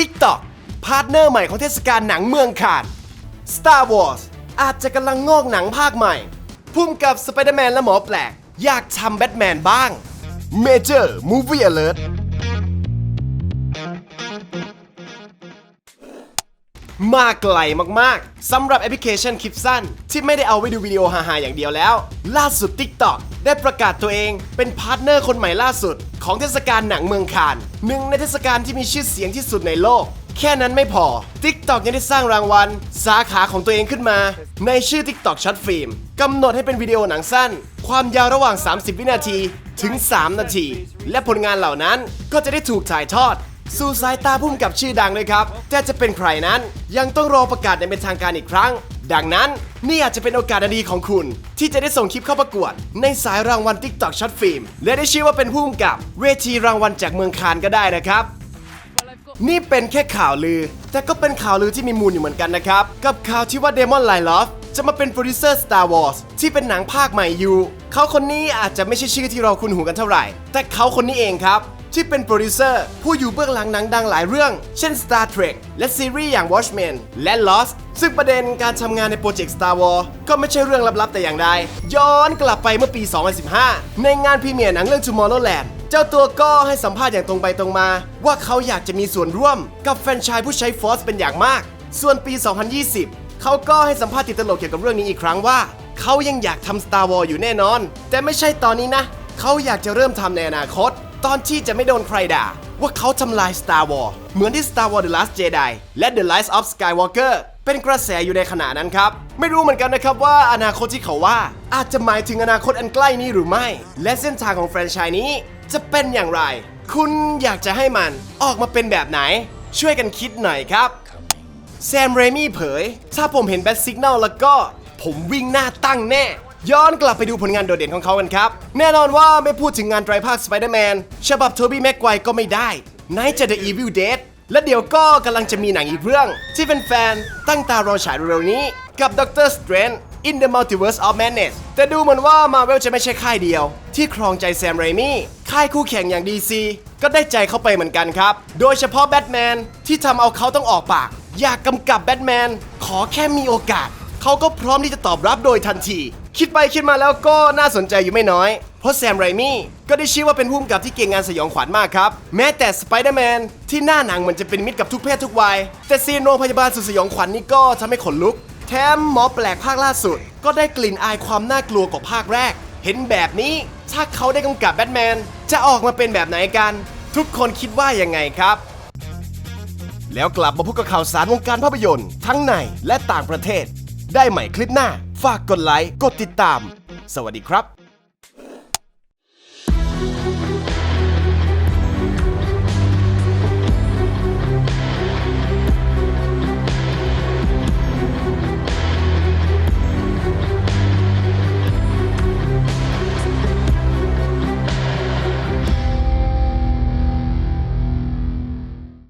TikTok พาร์ทเนอร์ใหม่ของเทศกาลหนังเมืองคาน Star Wars อาจจะกำลังงอกหนังภาคใหม่ พุ่มกับ Spider-Man และหมอแปลก อยากทำแบทแมนบ้าง Major Movie Alert มากไกลมากๆสำหรับแอปพลิเคชันคลิปสั้น ที่ไม่ได้เอาไว้ดูวิดีโอฮาๆอย่างเดียวแล้ว ล่าสุด TikTok ได้ประกาศตัวเองเป็นพาร์ทเนอร์คนใหม่ล่าสุด ของเทศกาลหนังเมืองคานหนึ่งในเทศกาลที่มีชื่อเสียงที่สุดในโลก แค่นั้นไม่พอ TikTok ยังได้สร้างรางวัล สาขาของตัวเองขึ้นมา ในชื่อ TikTok Short Film กำหนดให้เป็นวิดีโอหนังสั้น ความยาวระหว่าง 30 วินาทีถึง 3 นาที และผลงานเหล่านั้นก็จะได้ถูกถ่ายทอด สู่สายตาพุ่มกับชื่อดังเลยครับ แต่จะเป็นใครนั้นยังต้องรอประกาศอย่างเป็นทางการอีกครั้ง ดังนั้นนี่อาจจะเป็นโอกาสดีของคุณ ที่จะได้ส่งคลิปเข้าประกวด ในสายรางวัล TikTok Short Film และได้ชื่อว่าเป็นผู้กำกับ เวทีรางวัลจากเมืองคานก็ได้นะครับ นี่เป็นแค่ข่าวลือ แต่ก็เป็นข่าวลือที่มีมูลอยู่เหมือนกันนะครับ กับข่าวที่ว่าเดมอนไลลอฟจะมาเป็นโปรดิวเซอร์ Star Wars ที่เป็นหนังภาคใหม่อยู่ เขาคนนี้อาจจะไม่ใช่ชื่อที่เราคุ้นหูกันเท่าไหร่ แต่เขาคนนี้เองครับ ที่เป็นโปรดิวเซอร์ ผู้อยู่เบื้องหลังหนังดังหลายเรื่อง เช่น Star Trek และซีรีส์อย่าง Watchmen และ Lost ซึ่งประเด็นการทำงานในโปรเจกต์ Star Wars ก็ไม่ใช่เรื่องลับๆแต่อย่างใด ย้อนกลับไปเมื่อปี 2015 ในงานพรีเมียร์หนังเรื่อง Tomorrowland เจ้าตัวก็ให้สัมภาษณ์อย่างตรงไปตรงมา ว่าเขาอยากจะมีส่วนร่วมกับแฟนชส์ผู้ใช้ฟอสเป็นอย่างมาก ส่วนปี 2020 เขาก็ให้สัมภาษณ์ติดตลกเกี่ยวกับเรื่องนี้อีกครั้งว่า เขายังอยากทำ Star Wars อยู่แน่นอน แต่ไม่ใช่ตอนนี้นะ เขาอยากจะเริ่มทำในอนาคต ตอนที่จะไม่โดนใครด่า ว่าเขาทำลาย Star Wars เหมือนที่ Star Wars The Last Jedi และ The Rise of Skywalker เป็นกระแสอยู่ในขณะนั้นครับ ไม่รู้เหมือนกันนะครับว่าอนาคตที่เขาว่า อาจจะหมายถึงอนาคตอันใกล้นี้หรือไม่ และเส้นทางของแฟรนไชส์นี้ จะเป็นอย่างไร คุณอยากจะให้มันออกมาเป็นแบบไหน ช่วยกันคิดหน่อยครับแซมเรมี่เผย ถ้าผมเห็นแบทซิก n นลแล้วก็ ผมวิ่งหน้าตั้งแน่ ย้อนกลับไปดูผลงานโดดเด่นของเขากันครับ แน่นอนว่าไม่พูดถึงงานไตรภาคสไปเดอร์แมนฉบับโทบี้แม็กไกวก็ไม่ได้ไหนจะ The Evil Dead และเดี๋ยวก็กำลังจะมีหนังอีกเรื่อง ที่เป็นแฟนๆตั้งตารอฉายเร็วๆนี้ กับ Doctor Strange in the Multiverse of Madness แต่ดูเหมือนว่า Marvel จะไม่ใช่ค่ายเดียว ที่ครองใจแซมเรมี่ ค่ายคู่แข่งอย่าง DC ก็ได้ใจเข้าไปเหมือนกันครับ โดยเฉพาะแบทแมนที่ทำเอาเขาต้องออกปาก อยากกำกับแบทแมนขอแค่มีโอกาส เขาก็พร้อมที่จะตอบรับโดยทันที คิดไปคิดมาแล้วก็น่าสนใจอยู่ไม่น้อย เพราะแซมไรมี่ก็ได้ชื่อว่าเป็นผู้กำกับที่เก่งงานสยองขวัญมากครับ แม้แต่สไปเดอร์แมนที่หน้าหนังเหมือนจะเป็นมิตรกับทุกเพศทุกวัย แต่ซีนโรงพยาบาลสุดสยองขวัญนี่ก็ทำให้ขนลุก แถมหมอแปลกภาคล่าสุด ก็ได้กลิ่นอายความน่ากลัวกว่าภาคแรก เห็นแบบนี้ถ้าเขาได้กำกับแบทแมนจะออกมาเป็นแบบไหนกัน ทุกคนคิดว่ายังไงครับ แล้วกลับมาพบกับข่าวสารวงการภาพยนตร์ ทั้งในและต่างประเทศ ได้ใหม่คลิปหน้า ฝากกดไลค์ กดติดตาม สวัสดีครับ